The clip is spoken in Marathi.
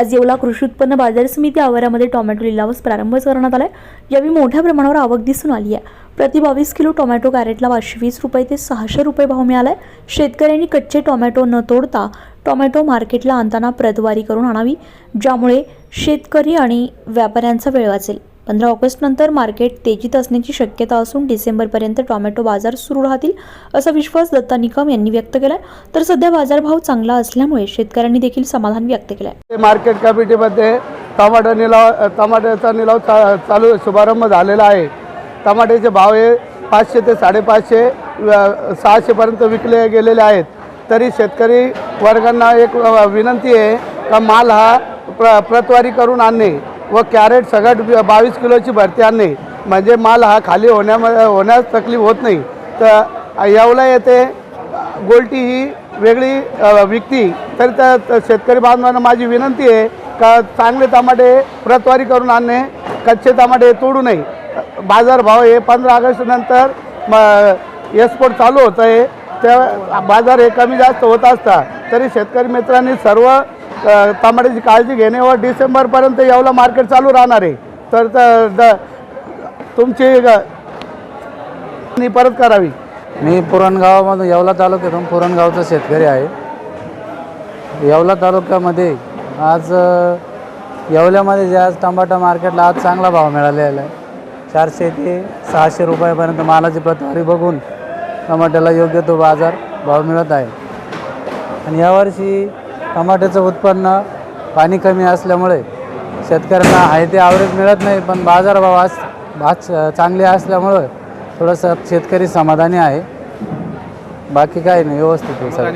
आज येवला कृषी उत्पन्न बाजार समिती आवारामध्ये टोमॅटो लिलावास प्रारंभ करण्यात आलाय. यावेळी मोठ्या प्रमाणावर आवक दिसून आली आहे. प्रति बावीस किलो टोमॅटो कॅरेटला पाचशे वीस रुपये ते सहाशे रुपये भाव मिळालाय. शेतकऱ्यांनी कच्चे टोमॅटो न तोडता टोमॅटो मार्केटला आणताना प्रतवारी करून आणावी ज्यामुळे शेतकरी आणि व्यापाऱ्यांचा वेळ वाचेल. पंधरा ऑगस्टनंतर मार्केट तेजीत असण्याची शक्यता असून डिसेंबरपर्यंत टोमॅटो बाजार सुरू राहतील असा विश्वास दत्ता निकम यांनी व्यक्त केलाय. तर सध्या बाजारभाव चांगला असल्यामुळे शेतकऱ्यांनी देखील समाधान व्यक्त केलंय. ते मार्केट कमिटीमध्ये टमाटर निलाव टमाट्याचा निलाव चा चालू शुभारंभ झालेला आहे. टमाट्याचे भाव हे पाचशे ते साडेपाचशे सहाशेपर्यंत विकले गेलेले आहेत. तरी शेतकरी वर्गांना एक विनंती आहे का माल हा प्र प्रतवारी करून आणणे. व कॅरेट सगळ्यात बावीस किलोची भरती आणणे म्हणजे माल हा खाली होण्यामध्ये होण्यास तकलीफ होत नाही. तर येवला येथे गोल्टी ही वेगळी विकती. तर त्या शेतकरी बांधवांना माझी विनंती आहे का चांगले टमाटे प्रतवारी करून आणणे कच्चे टमाटे तोडू नये. बाजारभाव हे पंधरा ऑगस्ट नंतर म एक्सपोर्ट चालू होतं आहे. त्या बाजार हे कमी जास्त होत असतात. तरी शेतकरी मित्रांनी सर्व टमाट्याची काळजी घेणे व डिसेंबरपर्यंत येवला मार्केट चालू राहणार आहे. तर त- द- तुमची नी परत करावी. मी पुरणगावामधून येवला तालुक्यातून पुरणगावचा शेतकरी आहे. येवला तालुक्यामध्ये आज अ, येवल्यामध्ये जे आज टमाटा मार्केटला आज चांगला भाव मिळालेला आहे. चारशे ते सहाशे रुपयापर्यंत मालाची प्रतवारी बघून टमाट्याला योग्य तो बाजार भाव मिळत आहे. आणि यावर्षी टमाट्याचं उत्पन्न पाणी कमी असल्यामुळे शेतकऱ्यांना आहे ते आवरेज मिळत नाही पण बाजारभाव आज आज चांगले असल्यामुळं थोडंसं शेतकरी समाधानी आहे. बाकी काही नाही व्यवस्थित आहे सर